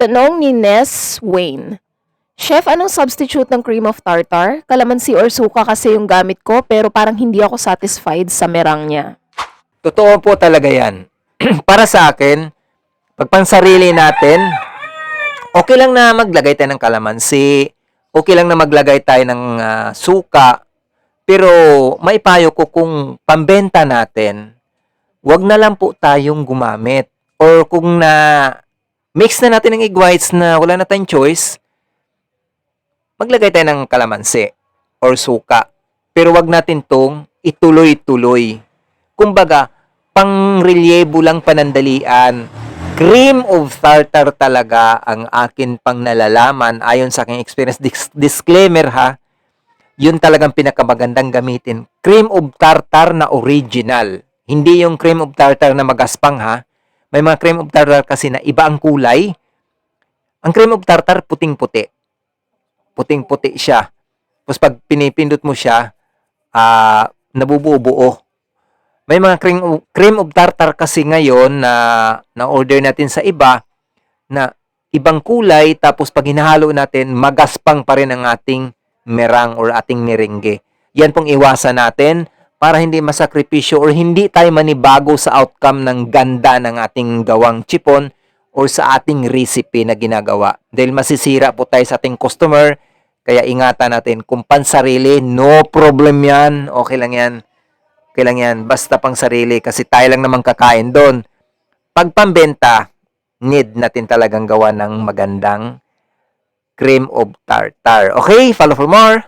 Tanong ni Ness Wayne. Chef, anong substitute ng cream of tartar? Kalamansi or suka kasi yung gamit ko pero parang hindi ako satisfied sa merang niya. Totoo po talaga yan. Para sa akin, pag pansarili natin, okay lang na maglagay tayo ng kalamansi, okay lang na maglagay tayo ng ah, suka, pero maipayo ko kung pambenta natin, wag na lang po tayong gumamit. Or kung na mix na natin ng egg whites na wala na tayong choice, maglagay tayo ng kalamansi or suka. Pero wag natin tong ituloy-tuloy. Kumbaga, pang-relyebo lang panandalian. Cream of tartar talaga ang akin pang nalalaman ayon sa aking experience. Dis- disclaimer ha, yun talagang pinakamagandang gamitin. Cream of tartar na original. Hindi yung cream of tartar na magaspang ha. May mga cream of tartar kasi na iba ang kulay. Ang cream of tartar puting-puti. Puting-puti siya. Tapos pag pinipindot mo siya, ah nabubuo may mga cream of, cream of tartar kasi ngayon na na-order natin sa iba na ibang kulay tapos pag hinahalo natin, magaspang pa rin ang ating merang or ating merengue. Yan pong iwasan natin para hindi masakripisyo or hindi tayo manibago sa outcome ng ganda ng ating gawang chipon or sa ating recipe na ginagawa. Dahil masisira po tayo sa ating customer, kaya ingatan natin kung pansarili, no problem yan, okay lang yan. Okay lang yan, basta pang sarili kasi tayo lang naman kakain doon. Pag pambenta, need natin talagang gawa ng magandang cream of tartar. Okay, follow for more.